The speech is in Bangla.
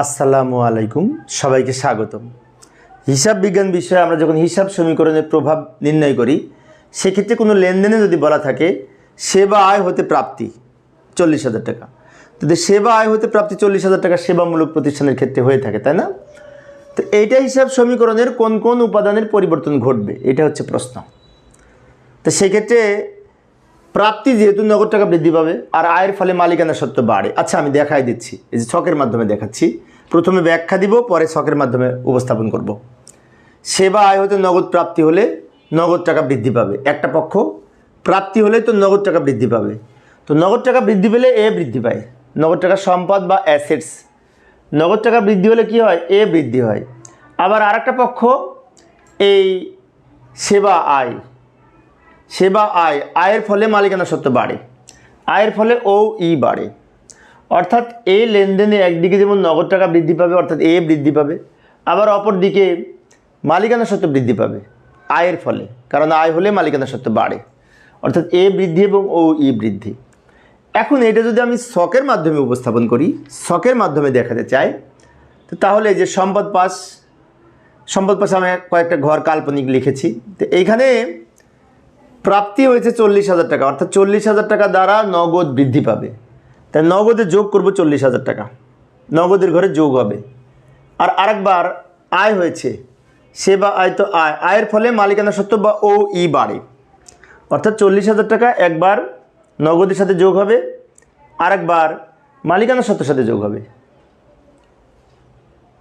আসসালামু আলাইকুম, সবাইকে স্বাগতম। হিসাব বিজ্ঞান বিষয়ে আমরা যখন হিসাব সমীকরণের প্রভাব নির্ণয় করি, সেক্ষেত্রে কোনো লেনদেনে যদি বলা থাকে, সেবা আয় হতে প্রাপ্তি চল্লিশ হাজার টাকা। যদি সেবা আয় হতে প্রাপ্তি চল্লিশ হাজার টাকা সেবামূলক প্রতিষ্ঠানের ক্ষেত্রে হয়ে থাকে, তাই না? তো এইটা হিসাব সমীকরণের কোন কোন উপাদানের পরিবর্তন ঘটবে, এটা হচ্ছে প্রশ্ন। তো সেক্ষেত্রে প্রাপ্তি যেহেতু নগদ টাকা বৃদ্ধি পাবে, আর আয়ের ফলে মালিকানা সত্ত্ব বাড়ে। আচ্ছা আমি দেখাই দিচ্ছি। এই যে ছকের মাধ্যমে দেখাচ্ছি। প্রথমে ব্যাখ্যা দিব, পরে ছকের মাধ্যমে উপস্থাপন করব। সেবা আয় হতে নগদ প্রাপ্তি হলে নগদ টাকা বৃদ্ধি পাবে। একটা পক্ষ, প্রাপ্তি হলে তো নগদ টাকা বৃদ্ধি পাবে। তো নগদ টাকা বৃদ্ধি পেলে এ বৃদ্ধি পায়। নগদ টাকা সম্পদ বা অ্যাসেটস নগদ টাকা বৃদ্ধি হলে কি হয়? এ বৃদ্ধি হয়। আবার আরেকটা পক্ষ, এই সেবা আয়। সেবা আয়, আয়ের ফলে মালিকানা সত্ত্ব বাড়ে, আয়ের ফলে ও ই বাড়ে। অর্থাৎ এই লেনদেনে একদিকে যেমন নগদ টাকা বৃদ্ধি পাবে, অর্থাৎ এ বৃদ্ধি পাবে, আবার অপর দিকে মালিকানা সত্ত্ব বৃদ্ধি পাবে, আয়ের ফলে, কারণ আয় হলে মালিকানা সত্ত্ব বাড়ে। অর্থাৎ এ বৃদ্ধি এবং ও ই বৃদ্ধি। এখন এটা যদি আমি শখের মাধ্যমে উপস্থাপন করি, শখের মাধ্যমে দেখাতে চাই, তো তাহলে যে সম্পদ পাস, সম্পদ পাশে আমি কয়েকটা ঘর কাল্পনিক লিখেছি, তো এইখানে প্রাপ্তি হয়েছে চল্লিশ হাজার টাকা। অর্থাৎ চল্লিশ হাজার টাকা দ্বারা নগদ বৃদ্ধি পাবে। তাই নগদে যোগ করব চল্লিশ হাজার টাকা। নগদের ঘরে যোগ হবে। আর আরেকবার, আয় হয়েছে। সে বা আয় তো আয়। আয়ের ফলে মালিকানা সত্ত্ব বা ও ই বাড়ে। অর্থাৎ চল্লিশ হাজার টাকা একবার নগদের সাথে যোগ হবে। আরেকবার মালিকানা সত্ত্বের সাথে যোগ হবে।